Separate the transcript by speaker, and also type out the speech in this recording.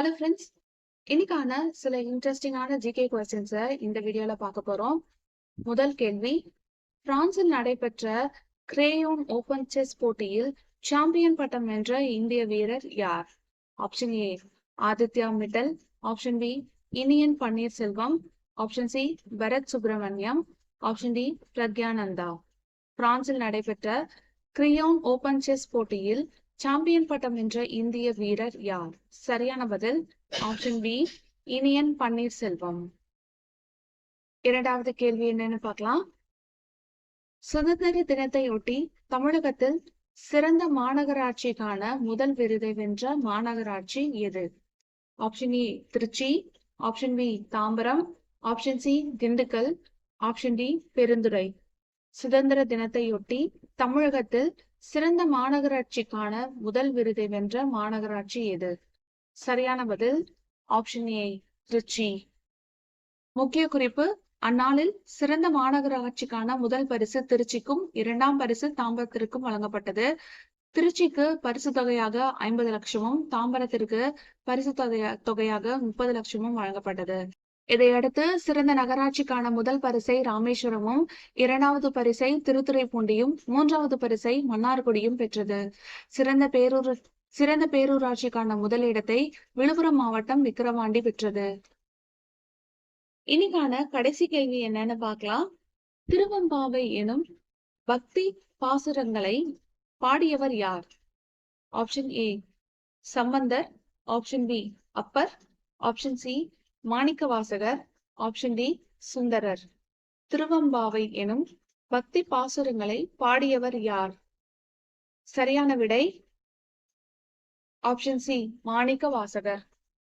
Speaker 1: Hello friends இன்னைக்கான சில இன்ட்ரெஸ்டிங்கான ஜிகே கொஸ்டின்ஸை இந்த வீடியோல பார்க்க போறோம். முதல் கேள்வி பிரான்சில் நடைபெற்ற கிரேயோன் ஓபன் செஸ் போட்டியில் சாம்பியன் பட்டம் வென்ற இந்திய வீரர் யார்? Option A Aditya Mittal. Option B Iniyan Panneerselvam. Option C Bharath Subramaniyam option D Praggnanandhaa. பிரான்சில் நடைபெற்ற கிரியோன் ஓபன் செஸ் போட்டியில் சாம்பியன் பட்டம் வென்ற இந்திய வீரர் யார்? சரியான பதில் ஆப்ஷன் பி இனியன் பன்னீர்செல்வம். இரண்டாவது கேள்வி என்னன்னு பார்க்கலாம். சுதந்திர தினத்தையொட்டி தமிழகத்தில் சிறந்த மாநகராட்சிக்கான முதல் விருதை வென்ற மாநகராட்சி எது? Option A Trichy. Option B Tambaram. Option C Dindigul. Option D Perundurai. சுதந்திர தினத்தையொட்டி தமிழகத்தில் சிறந்த மாநகராட்சிக்கான முதல் விருதை வென்ற மாநகராட்சி எது? சரியான பதில் ஆப்ஷன் ஏ திருச்சி. முக்கிய குறிப்பு அந்நாளில் சிறந்த மாநகராட்சிக்கான முதல் பரிசு திருச்சிக்கும் இரண்டாம் பரிசு தாம்பரத்திற்கும் வழங்கப்பட்டது. திருச்சிக்கு பரிசு தொகையாக ஐம்பது லட்சமும் தாம்பரத்திற்கு பரிசு தொகையாக முப்பது லட்சமும் வழங்கப்பட்டது. இதையடுத்து சிறந்த நகராட்சிக்கான முதல் பரிசை ராமேஸ்வரமும் இரண்டாவது பரிசை திருத்துறைப்பூண்டியும் மூன்றாவது பரிசை மன்னார்குடியும் பெற்றது. சிறந்த பேரூர் சிறந்த பேரூராட்சிக்கான முதலிடத்தை விழுப்புரம் மாவட்டம் விக்கிரவாண்டி பெற்றது. இன்னைக்கான கடைசி கேள்வி என்னன்னு பார்க்கலாம். திருவம்பாவை எனும் பக்தி பாசுரங்களை பாடியவர் யார்? Option A Sambandar. Option B Appar. Option C Manikkavasagar option D Sundarar. Thiruvempavai எனும் பக்தி பாசுரங்களை பாடியவர் யார்? சரியான விடை ஆப்ஷன் சி மாணிக்க வாசகர்.